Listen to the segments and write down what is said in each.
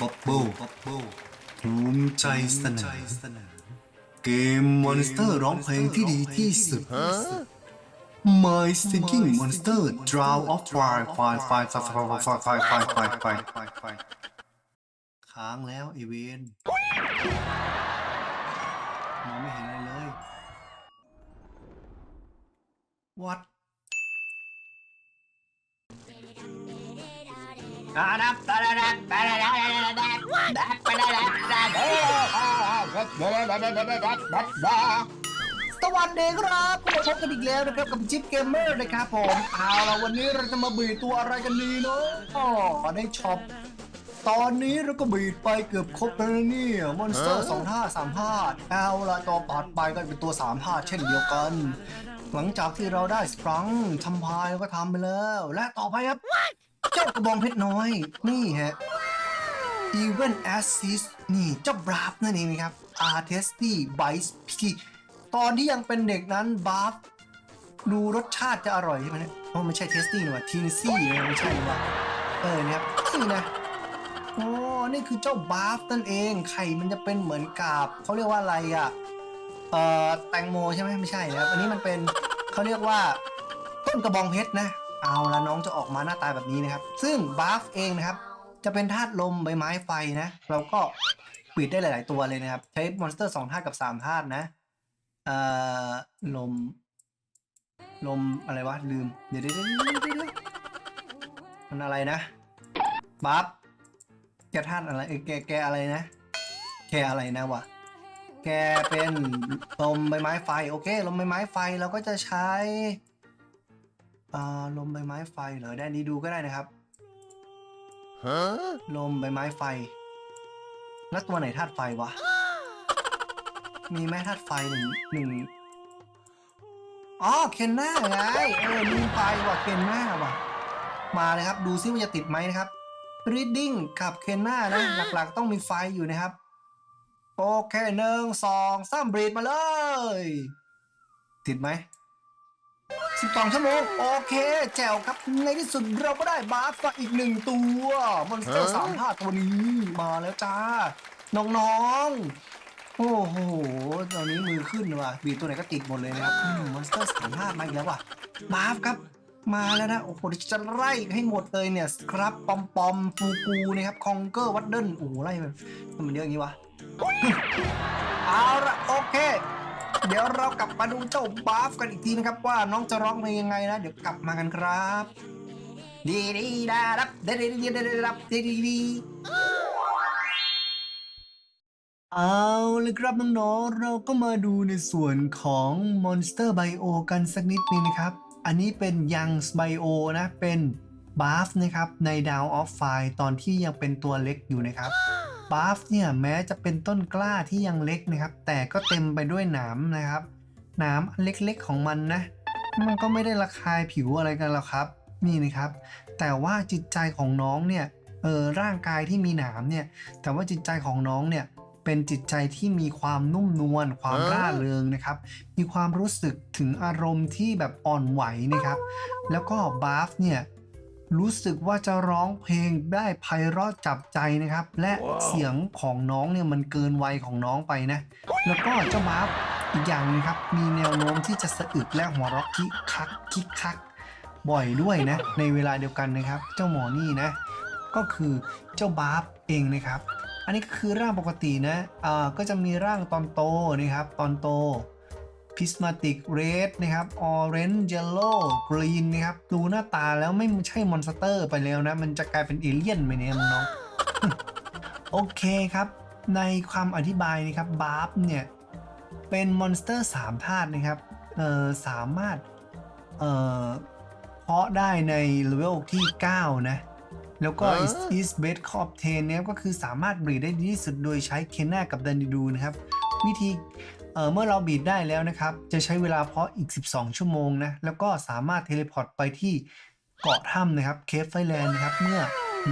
บูบับเบิ้ลภูมิใจเสนอเกมมอนสเตอร์ร้องเพลงที่ดีที่สุด My Singing Monster Draw of Fire Fire Fire Fire Fire Fire Fire Fire Fire Fire Fire Fire ค้างแล้วไอเวนมองไม่เห็นอะไรเลย What สวัสดีครับมาพบกันอีกแล้วนะครับกับจิ๊บเกมเมอร์นะครับผมเอาละวันนี้เราจะมาบีดตัวอะไรกันดีเนาะอ๋อได้ช็อปตอนนี้เราก็บีดไปเกือบครบแล้วนะเนี่ยมอนสเตอร์สองท่าสามท่าเอาละตัวปัดไปก็เป็นตัวสามท่าเช่นเดียวกัน หลังจากที่เราได้สปรังทำพายเราก็ทำไปแล้ว และต่อไปครับ กระบองเพชรน้อย นี่ฮะ Even Assist นี่เจ้าบราฟนั่นเองนะครับ Artesty Bites ที่ตอนที่ยังเป็นเด็กนั้นบาฟดูรสชาติจะอร่อยใช่ไหมเนี่ยเพราะไม่ใช่เทสตี้นะว่าทีนซี่ไม่ใช่ว่าเออเนี่ยนี่นะโอ้นี่คือเจ้าบาฟนั่นเองไข่มันจะเป็นเหมือนกับเขาเรียกว่าอะไรอะเอ่อแตงโมใช่ไหมไม่ใช่นะครับอันนี้มันเป็นเขาเรียกว่าต้นกระบองเพชรนะ เอาละน้องจะออกมาหน้าตาแบบนี้นะครับ ซึ่งบาฟเองนะครับ จะเป็นธาตุลมใบไม้ไฟนะ เราก็ปิดได้หลาย ๆ ตัวเลยนะครับ ใช้มอนสเตอร์สองธาตุกับสามธาตุนะเอ่อลม ลมอะไรวะ ลืม เดี๋ยวเดี๋ยวเดี๋ยวมันอะไรนะบัฟแกธาตุอะไรแกแกอะไรนะ แกอะไรนะวะแกเป็นลมใบไม้ไฟ โอเค ลมใบไม้ไฟเราก็จะใช้ อ่าลมใบไม้ไฟเหรอด้านนี้ดูก็ได้นะครับลมใบไม้ไฟ แล้วตัวไหนธาตุไฟวะ มีแม่ธาตุไฟหนึ่งหนึ่งอ๋อเคนน่าไงเออลืมไปว่ะเคนน่าว่ะ มาเลยครับดูซิว่าจะติดไหมนะครับ reading กับเคนน่านะหลักๆ ต้องมีไฟอยู่นะครับ โอเคหนึ่งสองสามบรีดมาเลย ติดไหม สิบสองชั่วโมง โอเค แจ๋วครับ ในที่สุดเราก็ได้บาฟมาอีกหนึ่งตัวมอนสเตอร์สามธาตุตัวนี้มาแล้วจ้า น้องๆ โอ้โห ตอนนี้มือขึ้นว่ะบีตัวไหนก็ติดหมดเลยนะครับมอนสเตอร์สามธาตุมาอีกแล้วว่ะบาร์ฟครับมาแล้วนะ โอ้โหจะไล่ให้หมดเลยเนี่ยครับ ปอมปอมฟูฟูนะครับคองเกอร์วัดเดิลโอ้โหไล่มันมันเยอะอย่างนี้วะเอาละโอเค เดี๋ยวเรากลับมาดูเจ้าบาฟกันอีกทีนะครับว่าน้องจะร้องเพลงยังไงนะ เดี๋ยวกลับมากันครับ ดีดีดารับดีดีดีดีรับดีดีดีเอาเลยครับน้องๆเราก็มาดูในส่วนของ Monster Bio กันสักนิดนึงนะครับ อันนี้เป็น Young Bio นะ เป็นบาฟนะครับใน Down of Fire ตอนที่ยังเป็นตัวเล็กอยู่นะครับ บาฟเนี่ยแม้จะเป็นต้นกล้าที่ยังเล็กนะครับ แต่ก็เต็มไปด้วยหนามนะครับ หนามเล็กๆของมันนะ มันก็ไม่ได้ระคายผิวอะไรกันหรอกครับ นี่นะครับ แต่ว่าจิตใจของน้องเนี่ย เออร่างกายที่มีหนามเนี่ย แต่ว่าจิตใจของน้องเนี่ยเป็นจิตใจที่มีความนุ่มนวลความร่าเริงนะครับ มีความรู้สึกถึงอารมณ์ที่แบบอ่อนไหวนะครับ แล้วก็บาฟเนี่ย รู้สึกว่าจะร้องเพลงได้ไพเราะจับใจนะครับ และเสียงของน้องเนี่ยมันเกินวัยของน้องไปนะ แล้วก็เจ้าบาฟอีกอย่างหนึงครับ มีแนวโน้มที่จะสะอึกและหัวเราะคิกคักคิกคัก บ่อยด้วยนะ ในเวลาเดียวกันนะครับ เจ้าหมอนี่นะ ก็คือเจ้าบาฟเองนะครับ อันนี้ก็คือร่างปกตินะอ่าก็จะมีร่างตอนโตนะครับ ตอนโต Prismatic Red นะครับ Orange Yellow Green นะครับ ดูหน้าตาแล้วไม่ใช่มอนสเตอร์ไปแล้วนะ มันจะกลายเป็นเอเลี่ยนไปเนี่ยน้องๆโอเคครับ ในความอธิบายนะครับบาร์ฟเนี่ย เป็นมอนสเตอร์3ธาตุนะครับ เอ่อ สามารถ เอ่อ เพาะได้ในเลเวลที่ 9 นะแล้วก็ is is best of 10เนี่ยก็คือสามารถบรีดได้ดีที่สุดโดยใช้เคนนากับดันดิดูนะครับ วิธีเเมื่อเราบีดได้แล้วนะครับ จะใช้เวลาเพาะอีก 12 ชั่วโมงนะ แล้วก็สามารถเทเลพอร์ตไปที่เกาะถ้ำนะครับเคฟไฟแลนด์นะครับ เมื่อ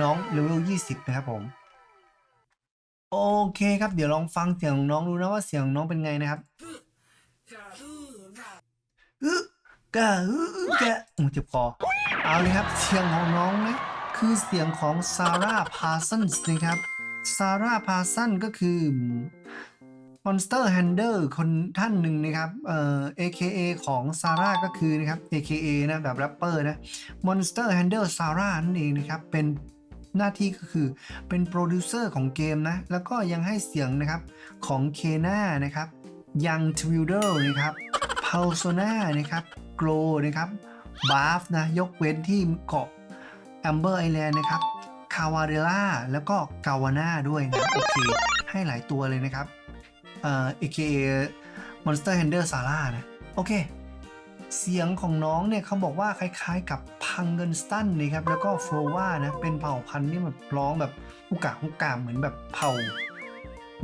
น้องเลเวล 20 นะครับผม โอเคครับ เดี๋ยวลองฟังเสียงของน้องดูนะว่าเสียงของน้องเป็นไงนะครับอึกะอึกะโอ้เจ็บคอเอาเลยครับ เสียงของน้องนะคือเสียงของซาร่าพาร์ซันส์นะครับซาร่าพาร์ซันก็คือ Monster Handler คนท่านหนึ่งนะครับเอ่อ AKA ของซาร่าก็คือนะครับ AKA นะแบบแรปเปอร์นะ Monster Handler Sarah นั่นเองนะครับ เป็นหน้าที่ก็คือเป็นโปรดิวเซอร์ของเกมนะ แล้วก็ยังให้เสียงนะครับของเคน่านะครับยังทวิลเดอร์นะครับพาโซนานะครับโกรนะครับบาฟนะยกเว้นที่เกาะแอมเบอร์ไอแลนด์นะครับคาวาเดล่าแล้วก็กาวาน่าด้วยนะโอเคให้หลายตัวเลยนะครับ อ่อ AKA Monster Handler Sara นะโอเค เสียงของน้องเนี่ยเขาบอกว่าคล้ายๆกับพังเกินสตันนะครับ แล้วก็โฟลวานะ เป็นเผ่าพันธุ์ที่แบบร้องแบบฮุกกาฮุกกาเหมือนแบบเผ่า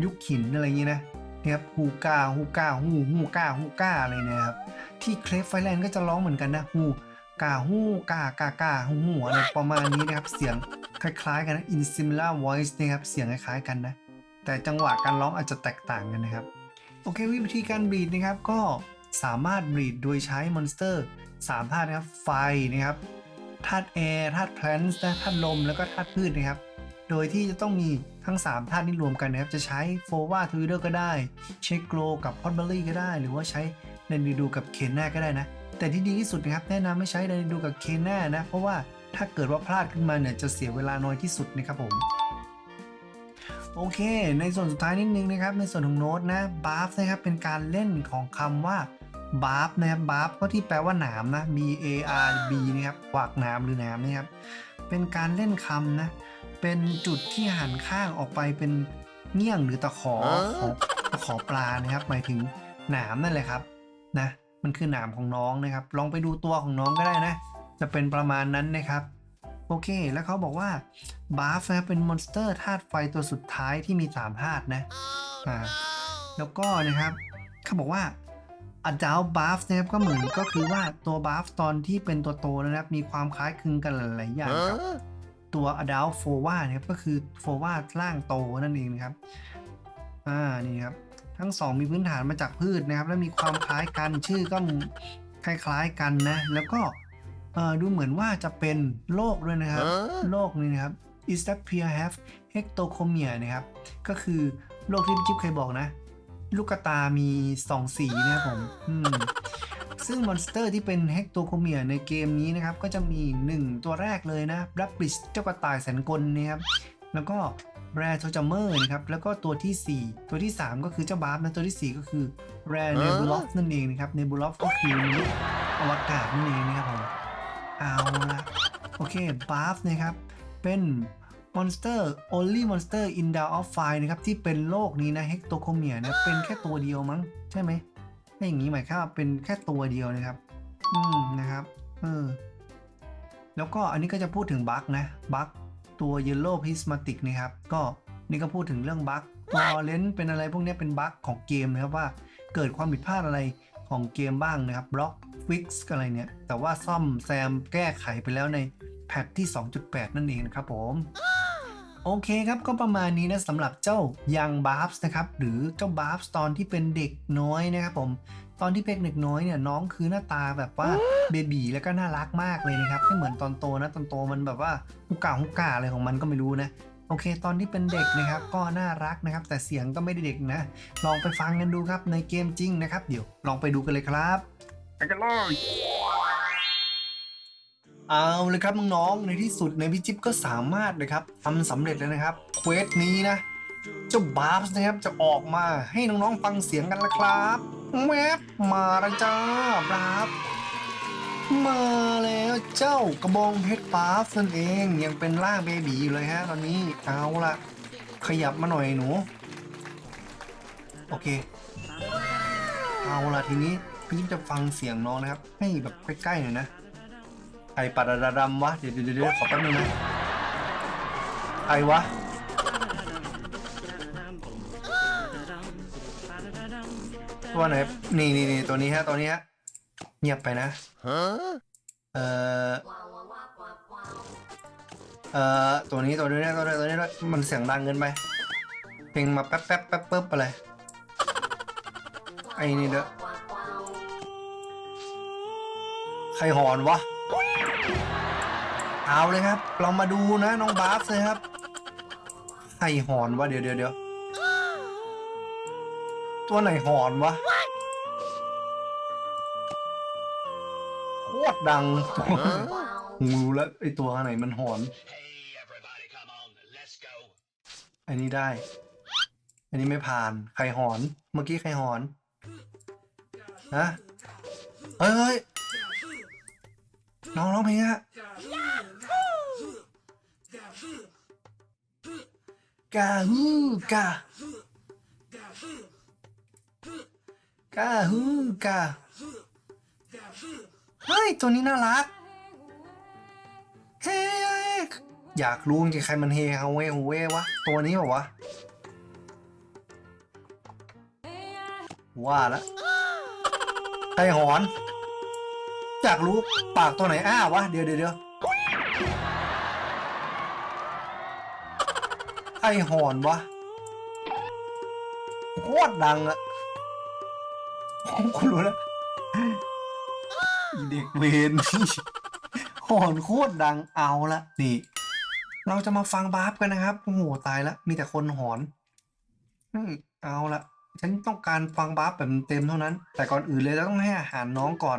ยุคหินอะไรอย่างนี้นะนะครับฮูกาฮูกาฮูฮูกาฮูกาอะไรนี่ยครับ ที่เคลฟไฟแลนด์ก็จะร้องเหมือนกันนะฮูกาฮูกากากาฮูฮูอะไรประมาณนี้นะครับ เสียงคล้ายๆกันนะ in similar voice นะครับ เสียงคล้ายๆกันนะ แต่จังหวะการร้องอาจจะแตกต่างกันนะครับ โอเควิธีการบีดนะครับก็สามารถบีดโดยใช้มอนสเตอร์3ธาตุนะครับไฟนะครับธาตุแอร์ธาตุแพลนต์นะธาตุลมแล้วก็ธาตุพืชนะครับ โดยที่จะต้องมีทั้ง 3ธาตุนี้รวมกันนะครับ จะใช้โฟวาทวิเดอร์ก็ได้ เชคโกลกับพอตเบอรี่ก็ได้ หรือว่าใช้เดนดิดูกับเคนนาก็ได้นะ แต่ที่ดีที่สุดนะครับ แนะนำไม่ใช้เดนดิดูกับเคนนานะ เพราะว่าถ้าเกิดว่าพลาดขึ้นมาเนี่ยจะเสียเวลาน้อยที่สุดนะครับผม โอเค ในส่วนสุดท้ายนิดนึงนะครับ ในส่วนของโน้ตนะบ a ฟนะครับเป็นการเล่นของคำว่าบ a ฟนะครับบ a ฟก็ที่แปลว่าหนามนะ B A R B นะครับกวากหนามหรือหนามนะครับ เป็นการเล่นคำนะ เป็นจุดที่หันข้างออกไปเป็นเงี้ยงหรือตะขอของตะขอปลานะครับ หมายถึงหนามนั่นแหละครับนะ มันคือหนามของน้องนะครับ ลองไปดูตัวของน้องก็ได้นะ จะเป็นประมาณนั้นนะครับ โอเค แล้วเขาบอกว่าบาฟนะครับเป็นมอนสเตอร์ธาตุไฟตัวสุดท้ายที่มี3ธาตุนะอ่าแล้วก็นะครับเขาบอกว่า a d u l t buff นะครับก็เหมือนก็คือว่าตัว buff ตอนที่เป็นตัวโตนะครับ มีความคล้ายคลึงกันหลายๆอย่างกับตัว adult f o v a นะครับก็คือ f o v a ร่างโตนั่นเองนะครับอ่านี่ครับทั้งสองมีพื้นฐานมาจากพืชนะครับ และมีความคล้ายกันชื่อก็คล้ายๆกันนะ แล้วก็เอ่อ ดูเหมือนว่าจะเป็นโรคด้วยนะครับโรคนี้นะครับ i s t a p i a have hectochromia นะครับ ก็คือโรคที่พี่จิ๊บเคยบอกนะ ลูกตามีสองสีนะครับผมอืมซึ่งมอนสเตอร์ที่เป็นเฮกโตโคเมียในเกมนี้นะครับ ก็จะมี 1 ตัวแรกเลยนะบลับบิชเจ้ากระต่ายแสนกลนะครับ แล้วก็แรโทจัมเมอร์นะครับ แล้วก็ตัวทีสี่ 4 ตัวที่ 3 ก็คือเจ้าบาร์ฟนะตัวที่ 4 ก็คือแรเนบูลอฟนั่นเองนะครับเนบูลอฟก็คือมนุษย์อวกาศนั่นเองนะครับผม เอาละโอเคบาร์ฟนะครับ เป็นมอนสเตอร์ only monster in the of fire นะครับ ที่เป็นโลกนี้นะ h e c t o c h r o m i a นะ เป็นแค่ตัวเดียวมั้ง ใช่ไหมถ้าอย่างนี้หมายความว่าเป็นแค่ตัวเดียวนะครับ อืมนะครับ เออ แล้วก็อันนี้ก็จะพูดถึงบั๊กนะ บั๊กตัว Yellow Prismatic นะครับ ก็นี่ก็พูดถึงเรื่องบั๊กตัวเลนเป็นอะไรพวกนี้เป็นบั๊กของเกมนะครับว่าเกิดความผิดพลาดอะไรของเกมบ้างนะครับบล็อก ฟิกซ์อะไรเนี่ย แต่ว่าซ่อมแซมแก้ไขไปแล้วในแพทที่ 2.8 นั่นเองนะครับผมโอเคครับก็ประมาณนี้นะสำหรับเจ้ายังบาร์ฟนะครับหรือเจ้าบาร์ฟตอนที่เป็นเด็กน้อยนะครับผมตอนที่เป็นเด็กน้อยเนี่ยน้องคือหน้าตาแบบว่าเบบีแล้วก็น่ารักมากเลยนะครับไม่เหมือนตอนโตนะตอนโตมันแบบว่าฮุกกาฮุกกาอะไรของมันก็ไม่รู้นะโอเค ตอนที่เป็นเด็กนะครับก็น่ารักนะครับ แต่เสียงก็ไม่ได้เด็กนะ ลองไปฟังกันดูครับในเกมจริงนะครับเดี๋ยวลองไปดูกันเลยครับ ไปกันเลยเอาเลยครับน้องๆในที่สุดในพี่จิ๊บก็สามารถนะครับทำสำเร็จแล้วนะครับเควสนี้นะเจ้าบาร์ฟนะครับจะออกมาให้น้องๆฟังเสียงกันแล้วครับแมปมาแล้วจ้าบราฟมาแล้วเจ้ากระบองเพชรปาฟนั่นเองยังเป็นร่างเบบีอยู่เลยฮะตอนนี้เอาละขยับมาหน่อยหนู โอเค เอาละทีนี้ พี่ยิ้มจะฟังเสียงน้องนะครับ ให้แบบใกล้ๆหน่อยนะไอปัดระดำวะเดี๋ยวเดี๋ยวเดี๋ยวขอแป๊บนึงนะใครวะตัวไหนนี่นี่นี่ตัวนี้ฮะตัวนี้ฮะเงียบไปนะเออเอ่อตัวนี้ตัวนี้ตัวนี้ตัวนี้ด้วยมันเสียงดังเกินไปเพลงมาแป๊บแป๊บแป๊บปึ๊บอะไรไอ้นี่เด้อ ครหอนวะ เอาเลยครับ เรามาดูนะน้องบาสเลยครับ ใครหอนวะเดี๋ยวเดี๋ยวเดี๋ยวตัวไหนหอนวะโคตรดังตัวงูแล้วไอตัวไหนมันหอน อันนี้ได้ อันนี้ไม่ผ่าน ใครหอน เมื่อกี้ใครหอน ฮะ เฮ้ย น้องร้องเพลงอะกาฮูกากาฮูกาเฮ้ย ตัวนี้น่ารักเฮ้อยากรู้จริงๆใครมันเฮเฮาเวฮูเววะ ตัวนี้เหรอวะ ว่าแล้วใครหอน อยากรู้ปากตัวไหนอ้าวะ เดี๋ยวเดี๋ยวเดี๋ยวใครหอนวะโคตรดังอะคุณรู้แล้วเด็กเวนหอนโคตรดังเอาละนี่ เราจะมาฟังบาร์ฟกันนะครับโอ้โหตายละมีแต่คนหอนเอาละฉันต้องการฟังบาร์ฟแบบเต็มเท่านั้น แต่ก่อนอื่นเลยเราต้องให้อาหารน้องก่อน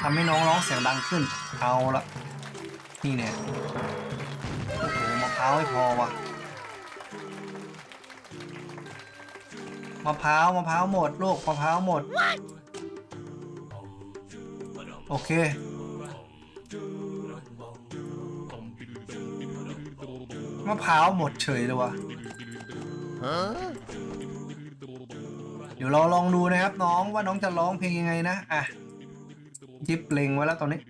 ทำให้น้องร้องเสียงดังขึ้น เอาละ นี่เนี่ยโอ้โหมะพร้าวไม่พอว่ะมะพร้าวมะพร้าวหมดลูกมะพร้าวหมด โอเค มะพร้าวหมดเฉยเลยวะเดี๋ยวเราลองดูนะครับน้องว่าน้องจะร้องเพลงยังไงนะ อะ ยิบเลงไว้แล้วตอนนี้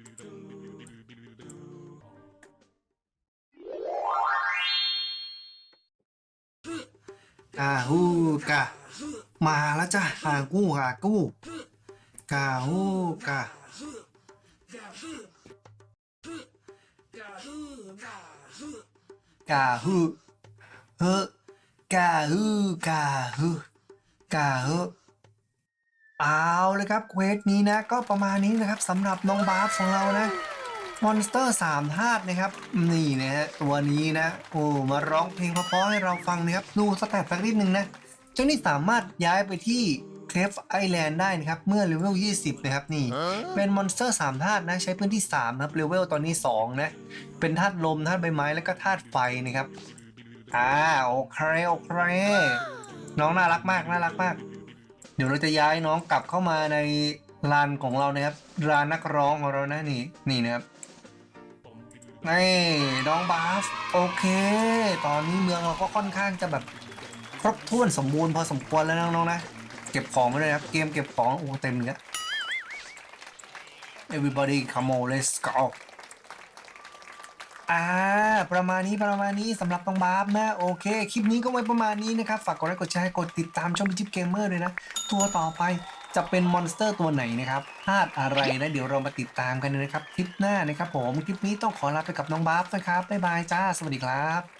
กาฮูกามาแล้วจ้ะหากู้หากู้กาฮูกากาฮูเฮกาฮูกาฮูกาฮู เอาเลยครับเควสนี้นะก็ประมาณนี้นะครับสำหรับน้องบาฟของเรานะมอนสเตอร์สามธาตุนะครับ นี่นะฮะตัวนี้นะ โอ้มาร้องเพลงเพราะๆให้เราฟังนะครับ ดูสแตทสักนิดนึงนะ เจ้านี่สามารถย้ายไปที่เคฟไอแลนด์ได้นะครับ เมื่อเลเวล 20 นะครับนี่ เป็นมอนสเตอร์ 3 ธาตุนะ ใช้พื้นที่3นะครับเลเวลตอนนี้ 2 นะ เป็นธาตุลมธาตุใบไม้แล้วก็ธาตุไฟนะครับ อ่า โอเค โอเค น้องน่ารักมาก น่ารักมาก เดี๋ยวเราจะย้ายน้องกลับเข้ามาในลานของเรานะครับลานนักร้องของเรานะนี่นี่นะครับนี่น้องบาฟโอเค ตอนนี้เมืองเราก็ค่อนข้างจะแบบครบถ้วนสมบูรณ์พอสมควรแล้วน้องๆนะ เก็บของไว้เลยครับ เกมเก็บของโอ้เต็มเลย everybody come on let's go อ่าประมาณนี้ประมาณนี้สำหรับน้องบาฟนะโอเค คลิปนี้ก็ไว้ประมาณนี้นะครับฝากกดไลค์กดแชร์กดติดตามช่องพิจิปเกมเมอร์เลยนะ ตัวต่อไปจะเป็นมอนสเตอร์ตัวไหนนะครับพลาดอะไรนะเดี๋ยวเรามาติดตามกันนะครับคลิปหน้านะครับผมคลิปนี้ต้องขอลาไปกับน้องบาฟนะครับบ๊ายบายจ้า สวัสดีครับ